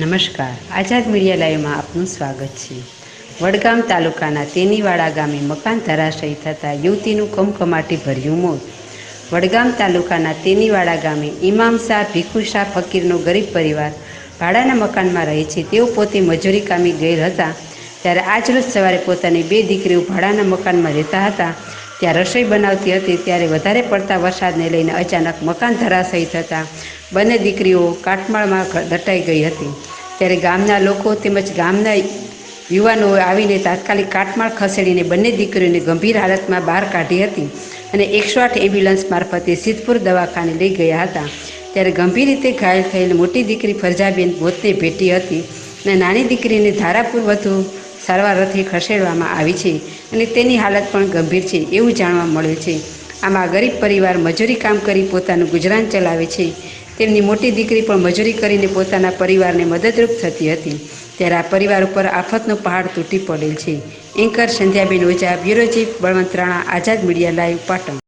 નમસ્કાર. આઝાદ મીડિયા લાઈવમાં આપનું સ્વાગત છે. વડગામ તાલુકાના તેનીવાડા ગામે મકાન ધરાશયી થતાં યુવતીનું કમકમાટી ભર્યું મોત. વડગામ તાલુકાના તેનીવાડા ગામે ઇમામ શાહ, ભીખુ શાહ ફકીરનો ગરીબ પરિવાર ભાડાના મકાનમાં રહે છે. તેઓ પોતે મજૂરી કામે ગયેલ હતા. ત્યારે આજરોજ સવારે પોતાની બે દીકરીઓ ભાડાના મકાનમાં રહેતા હતા. ત્યાં રસોઈ બનાવતી હતી, ત્યારે વધારે પડતા વરસાદને લઈને અચાનક મકાન ધરાશયી થતાં બંને દીકરીઓ કાટમાળમાં દટાઈ ગઈ હતી. ત્યારે ગામના લોકો તેમજ ગામના યુવાનોએ આવીને તાત્કાલિક કાટમાળ ખસેડીને બંને દીકરીઓને ગંભીર હાલતમાં બહાર કાઢી હતી અને એકસો આઠ એમ્બ્યુલન્સ મારફતે સિદ્ધપુર દવાખાને લઈ ગયા હતા. ત્યારે ગંભીર રીતે ઘાયલ થયેલ મોટી દીકરી ફરજાબેન મોતને ભેટી હતી અને નાની દીકરીને ધારાપુર વધુ સારવાર અર્થે ખસેડવામાં આવી છે અને તેની હાલત પણ ગંભીર છે એવું જાણવા મળ્યું છે. આમાં ગરીબ પરિવાર મજૂરી કામ કરી પોતાનું ગુજરાન ચલાવે છે. તેમની મોટી દીકરી પણ મજૂરી કરીને પોતાના પરિવારને મદદરૂપ થતી હતી. ત્યારે આ પરિવાર ઉપર આફતનો પહાડ તૂટી પડેલ છે. Anchor Sandhyaben Oza, bureau chief Balwant Rana, Azad media live Patan.